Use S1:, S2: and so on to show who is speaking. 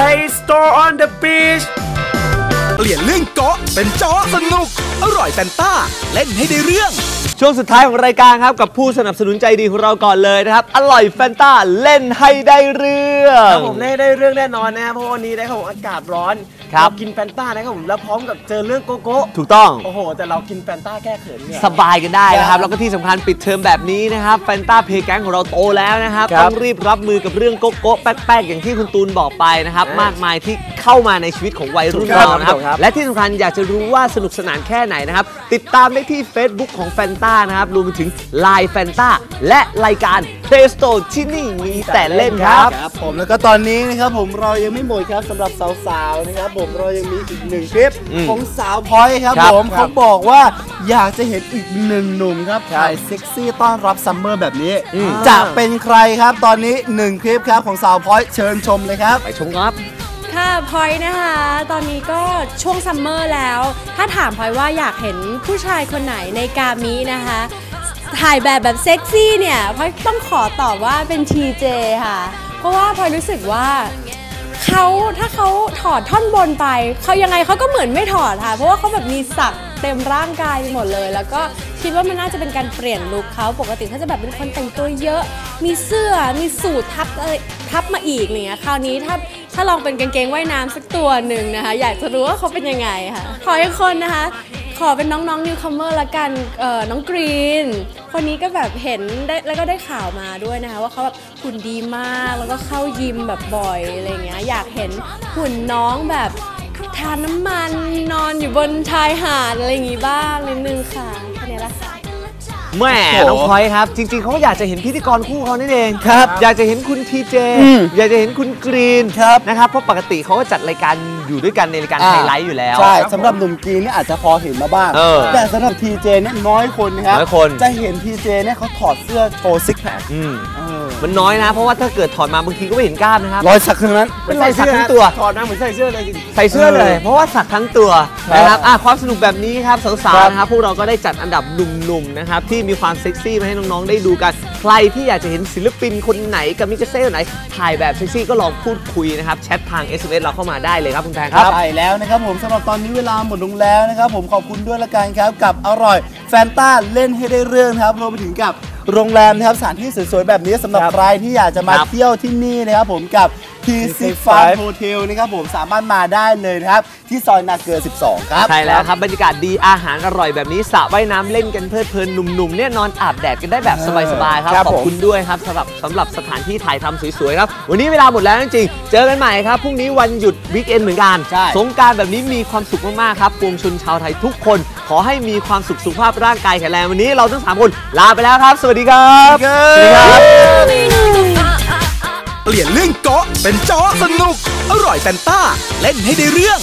S1: Play Store on the beach
S2: เปลี่ยนเรื่องเกาะเป็นเจาะสนุก อร่อยแฟนต้า เล่นให้ได้เรื่อง
S3: ช่วงสุดท้ายของรายการครับ กับผู้สนับสนุนใจดีของเราก่อนเลยนะครับ อร่อยแฟนตาเล่นให้ได้เรื่อง
S1: ครับผมได้ได้เรื่องแน่นอนนะครับเพราะวันนี้นะครับผมอากาศร้อน
S3: ครับ
S1: เากินแฟนต้านะครับผมแล้วพร้อมกับเจอเรื่องโกโก้
S3: ถูกต้อง
S1: โอ้โห แต่เรากินแฟนต้าแก้เขินเนี่ย
S3: สบายกันได้นะครับ แล้วก็ที่สำคัญปิดเทอมแบบนี้นะครับแฟนตาเพย์แก๊งของเราโตแล้วนะครับ
S1: ครับ
S3: ต้องรีบรับมือกับเรื่องโก๊ะโก๊ะแป๊กๆ อย่างที่คุณตูนบอกไปนะครับ
S1: อ่าม
S3: มากมายที่เข้ามาในชีวิตของวัยรุ่น
S1: ถูกต้อง
S3: เรานะครับ
S1: ถูกครับ
S3: และที่สำคัญอยากจะรู้ว่าสนุกสนานแค่ไหนนะครับ ติดตามได้ที่ Facebook ของแฟนตานะครับรวมไปถึง Line แฟนตาและรายการ Play Store ที่นี่มีแต่เล่นครับ
S4: ครับผมแล้วก็ตอนนี้นะครับผมเรายังไม่หมดครับสำหรับสาวๆนะครับผมเรายังมีอีกหนึ่งคลิป
S3: อืม
S4: ของสาวพลอยครับ
S3: ครับ
S4: ผม
S3: ครับ
S4: เขาบอกว่าอยากจะเห็นอีกหนึ่งหนุ่มครับถ่ายเซ็กซี่ต้อนรับซัมเมอร์แบบนี้
S3: อืม
S4: จะเป็นใครครับตอนนี้หนึ่งคลิปครับของสาวพลอยเชิญชมเลยครับ
S3: ไปชมครับ
S5: ค่ะพลอยนะคะ ตอนนี้ก็ช่วงซัมเมอร์แล้ว ถ้าถามพลอยว่าอยากเห็นผู้ชายคนไหนในกามินะคะ ถ่ายแบบแบบเซ็กซี่เนี่ยพลอยต้องขอตอบว่าเป็น TJ ค่ะ เพราะว่าพลอยรู้สึกว่าเขาถ้าเขาถอดท่อนบนไปเขายังไงเขาก็เหมือนไม่ถอดค่ะ เพราะว่าเขาแบบมีสักเต็มร่างกายไปหมดเลย แล้วก็คิดว่ามันน่าจะเป็นการเปลี่ยนลุคเขาปกติเขาจะแบบเป็นคนแต่งตัวเยอะ มีเสื้อมีสูททับอะไรทับมาอีกอะไรเนี่ยคราวนี้ถ้าถ้าลองเป็นกางเกงว่ายน้ำสักตัวหนึ่งนะคะ อยากจะรู้ว่าเขาเป็นยังไงค่ะขออีกคนนะคะ ขอเป็นน้องๆนิวคัมเมอร์ละกันเอ่อน้องกรีน คนนี้ก็แบบเห็นได้แล้วก็ได้ข่าวมาด้วยนะคะ ว่าเขาแบบหุ่นดีมากแล้วก็เข้ายิมแบบบ่อยอะไรเงี้ยอยากเห็นหุ่นน้องแบบทานน้ำมันนอนอยู่บนชายหาดอะไรอย่างงี้บ้างนิดนึงค่ะแค่นี้ละค่ะ
S3: แหม่
S4: โอ้โห
S3: น้องพลอยครับ จริงๆ เขาก็อยากจะเห็นพิธีกรคู่เขานั่นเอง
S4: ครับ
S3: อยากจะเห็นคุณทีเจ
S4: อืม
S3: อยากจะเห็นคุณกรีน
S4: ครับ
S3: นะครับเพราะปกติเขาก็จัดรายการ อยู่ด้วยกันในรายการ
S4: อ่า
S3: ไฮไลท์อยู่แล้ว
S4: ใช่สำหรับหนุ่มกรีนเนี่ยอาจจะพอเห็นมาบ้าง
S3: เออ
S4: แต่สำหรับทีเจเนี่ยน้อยคนนะครับ
S3: น้อยคน
S4: จะเห็นทีเจเนี่ยเขาถอดเสื้อโชว์ซิกแพค
S3: อืมมันน้อยนะ เพราะว่าถ้าเกิดถอดมาบางทีก็ไม่เห็นกล้ามนะครับ
S4: รอยสักทั้งนั้น
S3: เป็นรอยสักทั้งตัว
S1: ถอดมาเหมือนใส่เสื้อเลยจริง
S3: ใส่เสื้อเลย เพราะว่าสักทั้งตัว
S4: ครับ
S3: นะครับอะความสนุกแบบนี้ครับสาว
S4: ครั
S3: ๆ
S4: บ
S3: นะครับพวกเราก็ได้จัดอันดับหนุ่มๆนะครับที่มีความเซ็กซี่มาให้น้องๆได้ดูกัน ใครที่อยากจะเห็นศิลปินคนไหนกับมิกเซ่คนไหนถ่ายแบบเซ็กซี่ก็ลองพูดคุยนะครับแชททาง SMS เราเข้ามาได้เลยครับคุณแพงครับ
S4: ใช่แล้วนะครับผมสำหรับตอนนี้เวลาหมดลงแล้วนะครับผมขอบคุณด้วยละกันครับกับอร่อยแฟนต้าเล่นให้ได้เรื่องนะครับรวมไปถึงกับโรงแรมนะครับสถานที่สวยๆแบบนี้สำหรับใครที่อยากจะมา
S3: ครับ
S4: เที่ยวที่นี่นะครับผมกับ T65 Hotel นะครับผมสามารถมาได้เลยนะครับ ที่ซอยนาเกลือ 12 ครับ
S3: ใช่แล้วครับ บรรยากาศดีอาหารอร่อยแบบนี้สระว่ายน้ำเล่นกันเพลิดเพลินหนุ่มๆเนี่ยนอนอาบแดดกันได้แบบสบายๆครับ
S4: ครับ
S3: ขอบ
S4: ผม
S3: คุณด้วยครับสำหรับสำหรับสถานที่ถ่ายทำสวยๆครับ วันนี้เวลาหมดแล้วจริงๆ เจอกันใหม่ครับ พรุ่งนี้วันหยุดวิกเอนเหมือนกัน
S4: ใช่
S3: สงกรารแบบนี้มีความสุขมากๆครับปวงชนชาวไทยทุกคน ขอให้มีความสุขสุขภาพร่างกายแข็งแรงวันนี้เราทั้งสามคนลาไปแล้วครับ สวัสดีครับ
S4: สวัสดีครับ
S2: เปลี่ยน เป็นจอสนุกอร่อยแฟนต้าเล่นให้ได้เรื่อง